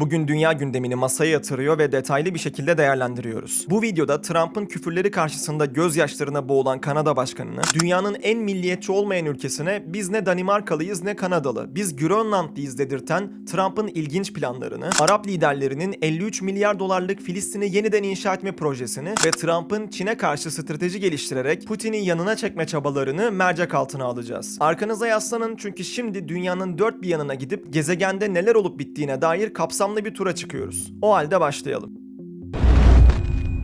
Bugün dünya gündemini masaya yatırıyor ve detaylı bir şekilde değerlendiriyoruz. Bu videoda Trump'ın küfürleri karşısında gözyaşlarına boğulan Kanada başkanını, dünyanın en milliyetçi olmayan ülkesine biz ne Danimarkalıyız ne Kanadalı, biz Grönlandlıyız dedirten Trump'ın ilginç planlarını, Arap liderlerinin 53 milyar dolarlık Filistin'i yeniden inşa etme projesini ve Trump'ın Çin'e karşı strateji geliştirerek Putin'i yanına çekme çabalarını mercek altına alacağız. Arkanıza yaslanın çünkü şimdi dünyanın dört bir yanına gidip gezegende neler olup bittiğine dair kapsamlı bir tura çıkıyoruz. O halde başlayalım.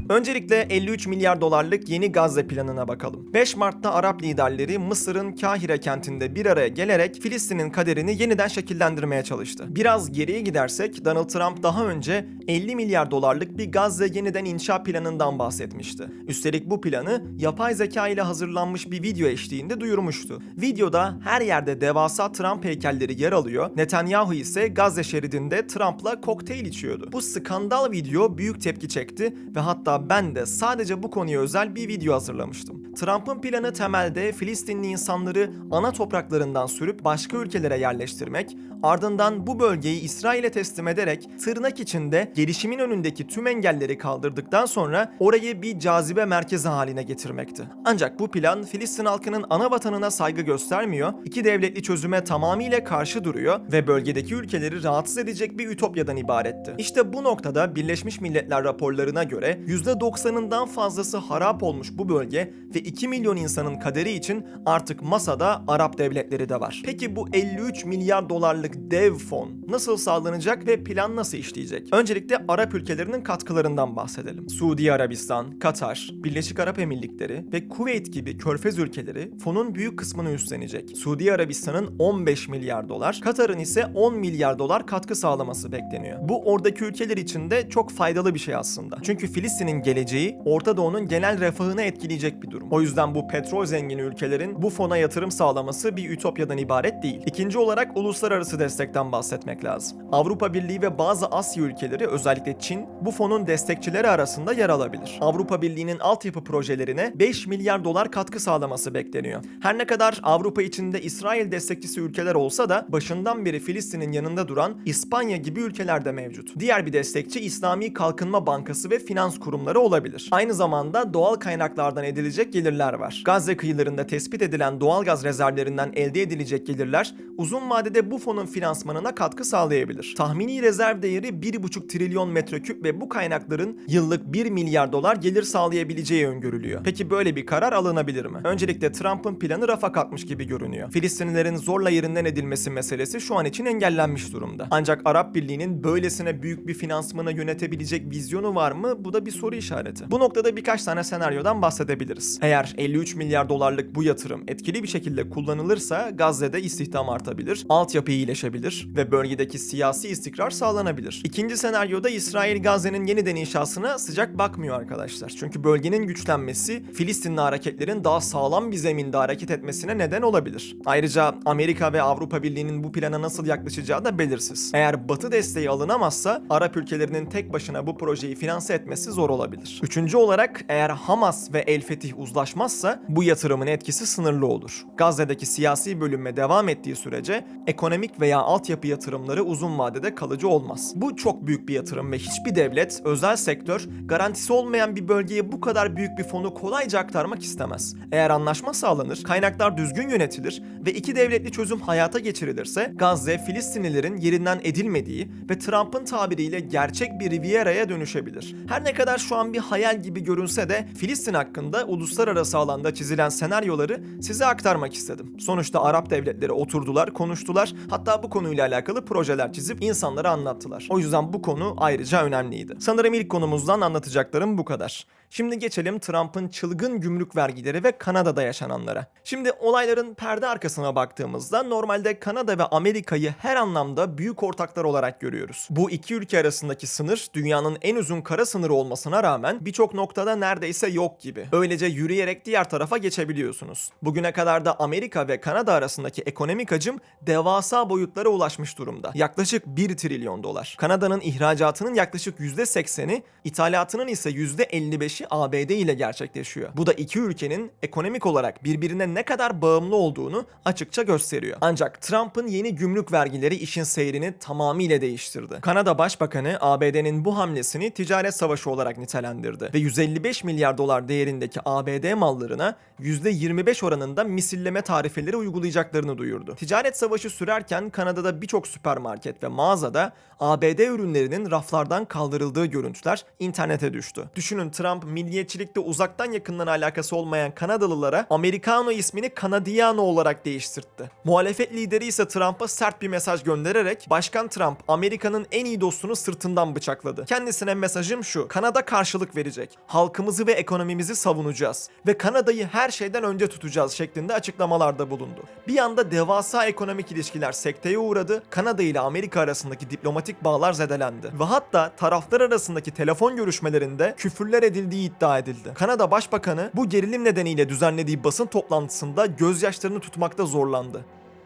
Öncelikle 53 milyar dolarlık yeni Gazze planına bakalım. 5 Mart'ta Arap liderleri Mısır'ın Kahire kentinde bir araya gelerek Filistin'in kaderini yeniden şekillendirmeye çalıştı. Biraz geriye gidersek Donald Trump daha önce 50 milyar dolarlık bir Gazze yeniden inşa planından bahsetmişti. Üstelik bu planı yapay zeka ile hazırlanmış bir video eşliğinde duyurmuştu. Videoda her yerde devasa Trump heykelleri yer alıyor, Netanyahu ise Gazze şeridinde Trump'la kokteyl içiyordu. Bu skandal video büyük tepki çekti ve hatta ben de sadece bu konuya özel bir video hazırlamıştım. Trump'ın planı temelde Filistinli insanları ana topraklarından sürüp başka ülkelere yerleştirmek, ardından bu bölgeyi İsrail'e teslim ederek tırnak içinde gelişimin önündeki tüm engelleri kaldırdıktan sonra orayı bir cazibe merkezi haline getirmekti. Ancak bu plan Filistin halkının ana vatanına saygı göstermiyor, iki devletli çözüme tamamıyla karşı duruyor ve bölgedeki ülkeleri rahatsız edecek bir ütopyadan ibaretti. İşte bu noktada Birleşmiş Milletler raporlarına göre %90'ından fazlası harap olmuş bu bölge ve 2 milyon insanın kaderi için artık masada Arap devletleri de var. Peki bu 53 milyar dolarlık dev fon nasıl sağlanacak ve plan nasıl işleyecek? Öncelikle Arap ülkelerinin katkılarından bahsedelim. Suudi Arabistan, Katar, Birleşik Arap Emirlikleri ve Kuveyt gibi körfez ülkeleri fonun büyük kısmını üstlenecek. Suudi Arabistan'ın 15 milyar dolar, Katar'ın ise 10 milyar dolar katkı sağlaması bekleniyor. Bu oradaki ülkeler için de çok faydalı bir şey aslında. Çünkü Filistin'in geleceği Orta Doğu'nun genel refahını etkileyecek bir durum. O yüzden bu petrol zengini ülkelerin bu fona yatırım sağlaması bir ütopyadan ibaret değil. İkinci olarak uluslararası destekten bahsetmek lazım. Avrupa Birliği ve bazı Asya ülkeleri özellikle Çin bu fonun destekçileri arasında yer alabilir. Avrupa Birliği'nin altyapı projelerine 5 milyar dolar katkı sağlaması bekleniyor. Her ne kadar Avrupa içinde İsrail destekçisi ülkeler olsa da başından beri Filistin'in yanında duran İspanya gibi ülkeler de mevcut. Diğer bir destekçi İslami Kalkınma Bankası ve finans kurumları olabilir. Aynı zamanda doğal kaynaklardan edilecek gelirler var. Gazze kıyılarında tespit edilen doğal gaz rezervlerinden elde edilecek gelirler uzun vadede bu fonun finansmanına katkı sağlayabilir. Tahmini rezerv değeri 1,5 trilyon metreküp ve bu kaynakların yıllık 1 milyar dolar gelir sağlayabileceği öngörülüyor. Peki böyle bir karar alınabilir mi? Öncelikle Trump'ın planı rafa kalkmış gibi görünüyor. Filistinlilerin zorla yerinden edilmesi meselesi şu an için engellenmiş durumda. Ancak Arap Birliği'nin böylesine büyük bir finansmanı yönetebilecek vizyonu var mı? Bu da bir soru işareti. Bu noktada birkaç tane senaryodan bahsedebiliriz. Eğer 53 milyar dolarlık bu yatırım etkili bir şekilde kullanılırsa Gazze'de istihdam artabilir, altyapı iyileşebilir ve bölgedeki siyasi istikrar sağlanabilir. İkinci senaryoda İsrail Gazze'nin yeniden inşasına sıcak bakmıyor arkadaşlar. Çünkü bölgenin güçlenmesi Filistinli hareketlerin daha sağlam bir zeminde hareket etmesine neden olabilir. Ayrıca Amerika ve Avrupa Birliği'nin bu plana nasıl yaklaşacağı da belirsiz. Eğer Batı desteği alınamazsa Arap ülkelerinin tek başına bu projeyi finanse etmesi zor olabilir. Üçüncü olarak eğer Hamas ve El Fetih uzlaşmazsa bu yatırımın etkisi sınırlı olur. Gazze'deki siyasi bölünme devam ettiği sürece ekonomik veya altyapı yatırımları uzun vadede kalıcı olmaz. Bu çok büyük bir yatırım ve hiçbir devlet, özel sektör garantisi olmayan bir bölgeye bu kadar büyük bir fonu kolayca aktarmak istemez. Eğer anlaşma sağlanır, kaynaklar düzgün yönetilir ve iki devletli çözüm hayata geçirilirse Gazze Filistinlilerin yerinden edilmediği ve Trump'ın tabiriyle gerçek bir Riviera'ya dönüşebilir. Her ne kadar şu an bir hayal gibi görünse de Filistin hakkında uluslararası alanda çizilen senaryoları size aktarmak istedim. Sonuçta Arap devletleri oturdular, konuştular. Hatta bu konuyla alakalı projeler çizip insanlara anlattılar. O yüzden bu konu ayrıca önemliydi. Sanırım ilk konumuzdan anlatacaklarım bu kadar. Şimdi geçelim Trump'ın çılgın gümrük vergileri ve Kanada'da yaşananlara. Şimdi olayların perde arkasına baktığımızda normalde Kanada ve Amerika'yı her anlamda büyük ortaklar olarak görüyoruz. Bu iki ülke arasındaki sınır dünyanın en uzun kara sınırı olmasına rağmen birçok noktada neredeyse yok gibi. Böylece yürüyerek diğer tarafa geçebiliyorsunuz. Bugüne kadar da Amerika ve Kanada arasındaki ekonomik hacim devasa boyutlara ulaşmış durumda. Yaklaşık 1 trilyon dolar. Kanada'nın ihracatının yaklaşık %80'i, ithalatının ise %55'i ABD ile gerçekleşiyor. Bu da iki ülkenin ekonomik olarak birbirine ne kadar bağımlı olduğunu açıkça gösteriyor. Ancak Trump'ın yeni gümrük vergileri işin seyrini tamamıyla değiştirdi. Kanada Başbakanı ABD'nin bu hamlesini ticaret savaşı olarak nitelendirdi ve 155 milyar dolar değerindeki ABD mallarına %25 oranında misilleme tarifeleri uygulayacaklarını duyurdu. Ticaret savaşı sürerken Kanada'da birçok süpermarket ve mağazada ABD ürünlerinin raflardan kaldırıldığı görüntüler internete düştü. Düşünün Trump milliyetçilikte uzaktan yakından alakası olmayan Kanadalılara Americano ismini Canadiano olarak değiştirtti. Muhalefet lideri ise Trump'a sert bir mesaj göndererek Başkan Trump Amerika'nın en iyi dostunu sırtından bıçakladı. Kendisine mesajım şu. Kanada karşılık verecek. Halkımızı ve ekonomimizi savunacağız ve Kanada'yı her şeyden önce tutacağız şeklinde açıklamalarda bulundu. Bir yanda devasa ekonomik ilişkiler sekteye uğradı. Kanada ile Amerika arasındaki diplomatik bağlar zedelendi. Ve hatta taraflar arasındaki telefon görüşmelerinde küfürler edildiği iddia edildi. Kanada Başbakanı bu gerilim nedeniyle düzenlediği basın toplantısında gözyaşlarını tutmakta zorlandı.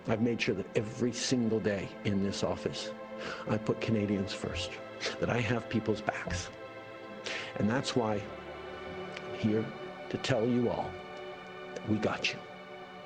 I've made sure that every single day in this office, I put Canadians first, that I have people's backs. And that's why I'm here to tell you all that we got you.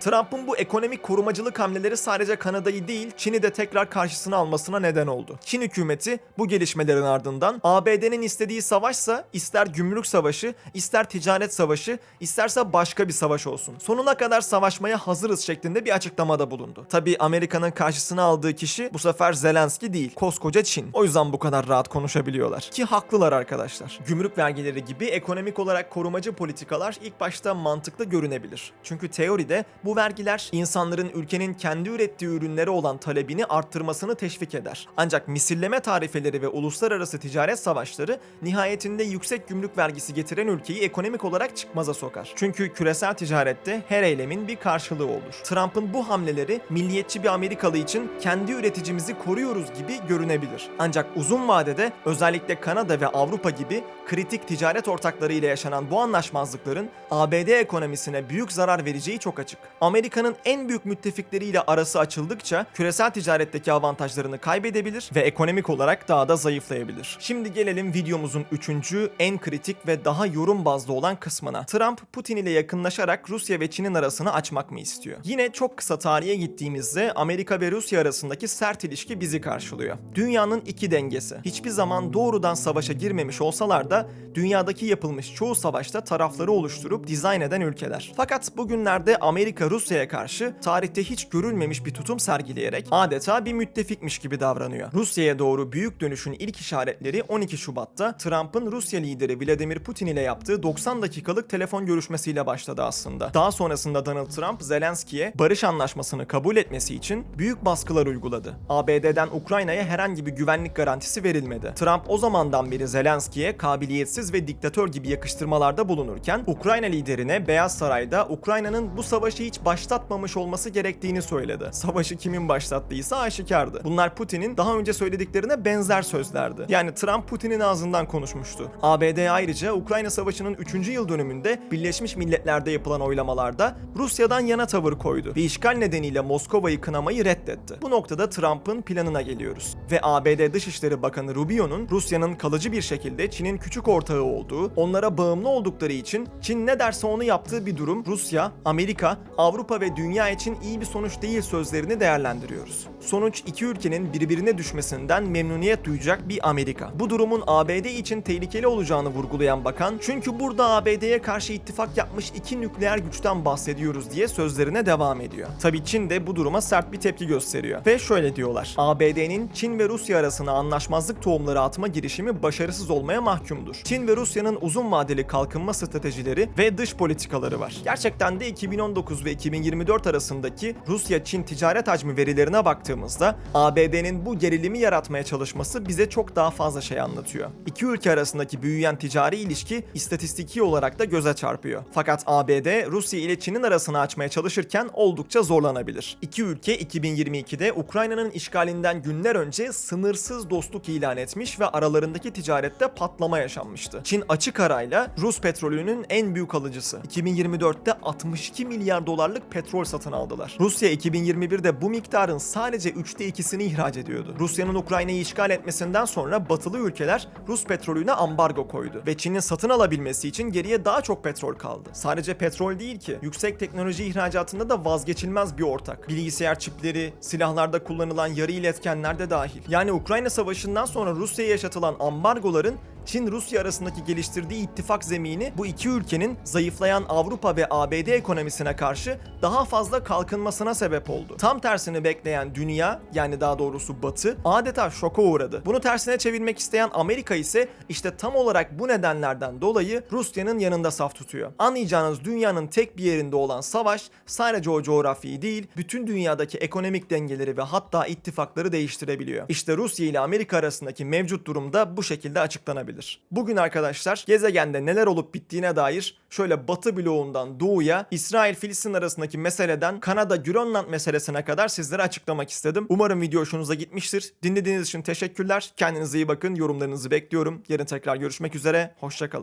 Trump'ın bu ekonomik korumacılık hamleleri sadece Kanada'yı değil Çin'i de tekrar karşısına almasına neden oldu. Çin hükümeti bu gelişmelerin ardından ABD'nin istediği savaşsa ister gümrük savaşı, ister ticaret savaşı, isterse başka bir savaş olsun. Sonuna kadar savaşmaya hazırız şeklinde bir açıklamada bulundu. Tabi Amerika'nın karşısına aldığı kişi bu sefer Zelenski değil, koskoca Çin. O yüzden bu kadar rahat konuşabiliyorlar. Ki haklılar arkadaşlar. Gümrük vergileri gibi ekonomik olarak korumacı politikalar ilk başta mantıklı görünebilir. Çünkü teoride bu vergiler insanların ülkenin kendi ürettiği ürünlere olan talebini arttırmasını teşvik eder. Ancak misilleme tarifeleri ve uluslararası ticaret savaşları nihayetinde yüksek gümrük vergisi getiren ülkeyi ekonomik olarak çıkmaza sokar. Çünkü küresel ticarette her eylemin bir karşılığı olur. Trump'ın bu hamleleri milliyetçi bir Amerikalı için kendi üreticimizi koruyoruz gibi görünebilir. Ancak uzun vadede özellikle Kanada ve Avrupa gibi kritik ticaret ortakları ile yaşanan bu anlaşmazlıkların ABD ekonomisine büyük zarar vereceği çok açık. Amerika'nın en büyük müttefikleriyle arası açıldıkça küresel ticaretteki avantajlarını kaybedebilir ve ekonomik olarak daha da zayıflayabilir. Şimdi gelelim videomuzun üçüncü, en kritik ve daha yorum bazlı olan kısmına. Trump, Putin ile yakınlaşarak Rusya ve Çin'in arasını açmak mı istiyor? Yine çok kısa tarihe gittiğimizde Amerika ve Rusya arasındaki sert ilişki bizi karşılıyor. Dünyanın iki dengesi. Hiçbir zaman doğrudan savaşa girmemiş olsalar da dünyadaki yapılmış çoğu savaşta tarafları oluşturup dizayn eden ülkeler. Fakat bugünlerde Amerika Rusya'ya karşı tarihte hiç görülmemiş bir tutum sergileyerek adeta bir müttefikmiş gibi davranıyor. Rusya'ya doğru büyük dönüşün ilk işaretleri 12 Şubat'ta Trump'ın Rusya lideri Vladimir Putin ile yaptığı 90 dakikalık telefon görüşmesiyle başladı aslında. Daha sonrasında Donald Trump Zelenski'ye barış anlaşmasını kabul etmesi için büyük baskılar uyguladı. ABD'den Ukrayna'ya herhangi bir güvenlik garantisi verilmedi. Trump o zamandan beri Zelenski'ye kabiliyetsiz ve diktatör gibi yakıştırmalarda bulunurken Ukrayna liderine Beyaz Saray'da Ukrayna'nın bu savaşı hiç başlatmamış olması gerektiğini söyledi. Savaşı kimin başlattıysa aşikardı. Bunlar Putin'in daha önce söylediklerine benzer sözlerdi. Yani Trump Putin'in ağzından konuşmuştu. ABD ayrıca Ukrayna Savaşı'nın 3. yıl dönümünde Birleşmiş Milletler'de yapılan oylamalarda Rusya'dan yana tavır koydu ve işgal nedeniyle Moskova'yı kınamayı reddetti. Bu noktada Trump'ın planına geliyoruz. Ve ABD Dışişleri Bakanı Rubio'nun Rusya'nın kalıcı bir şekilde Çin'in küçük ortağı olduğu, onlara bağımlı oldukları için Çin ne derse onu yaptığı bir durum Rusya, Amerika, Avrupa ve dünya için iyi bir sonuç değil sözlerini değerlendiriyoruz. Sonuç iki ülkenin birbirine düşmesinden memnuniyet duyacak bir Amerika. Bu durumun ABD için tehlikeli olacağını vurgulayan bakan, çünkü burada ABD'ye karşı ittifak yapmış iki nükleer güçten bahsediyoruz diye sözlerine devam ediyor. Tabi Çin de bu duruma sert bir tepki gösteriyor. Ve şöyle diyorlar. ABD'nin Çin ve Rusya arasına anlaşmazlık tohumları atma girişimi başarısız olmaya mahkumdur. Çin ve Rusya'nın uzun vadeli kalkınma stratejileri ve dış politikaları var. Gerçekten de 2019 ve 2024 arasındaki Rusya-Çin ticaret hacmi verilerine baktığımızda ABD'nin bu gerilimi yaratmaya çalışması bize çok daha fazla şey anlatıyor. İki ülke arasındaki büyüyen ticari ilişki istatistiki olarak da göze çarpıyor. Fakat ABD Rusya ile Çin'in arasını açmaya çalışırken oldukça zorlanabilir. İki ülke 2022'de Ukrayna'nın işgalinden günler önce sınırsız dostluk ilan etmiş ve aralarındaki ticarette patlama yaşanmıştı. Çin açık arayla Rus petrolünün en büyük alıcısı. 2024'te 62 milyar dolarlık petrol satın aldılar. Rusya 2021'de bu miktarın sadece 3'te 2'sini ihraç ediyordu. Rusya'nın Ukrayna'yı işgal etmesinden sonra batılı ülkeler Rus petrolüne ambargo koydu ve Çin'in satın alabilmesi için geriye daha çok petrol kaldı. Sadece petrol değil ki, yüksek teknoloji ihracatında da vazgeçilmez bir ortak. Bilgisayar çipleri, silahlarda kullanılan yarı iletkenler de dahil. Yani Ukrayna Savaşı'ndan sonra Rusya'ya yaşatılan ambargoların Çin-Rusya arasındaki geliştirdiği ittifak zemini bu iki ülkenin zayıflayan Avrupa ve ABD ekonomisine karşı daha fazla kalkınmasına sebep oldu. Tam tersini bekleyen dünya yani daha doğrusu Batı adeta şoka uğradı. Bunu tersine çevirmek isteyen Amerika ise işte tam olarak bu nedenlerden dolayı Rusya'nın yanında saf tutuyor. Anlayacağınız dünyanın tek bir yerinde olan savaş sadece o coğrafyayı değil bütün dünyadaki ekonomik dengeleri ve hatta ittifakları değiştirebiliyor. İşte Rusya ile Amerika arasındaki mevcut durumda bu şekilde açıklanabilir. Bugün arkadaşlar gezegende neler olup bittiğine dair şöyle batı bloğundan doğuya İsrail-Filistin arasındaki meseleden Kanada-Grönland meselesine kadar sizlere açıklamak istedim. Umarım video hoşunuza gitmiştir. Dinlediğiniz için teşekkürler. Kendinize iyi bakın. Yorumlarınızı bekliyorum. Yarın tekrar görüşmek üzere. Hoşçakalın.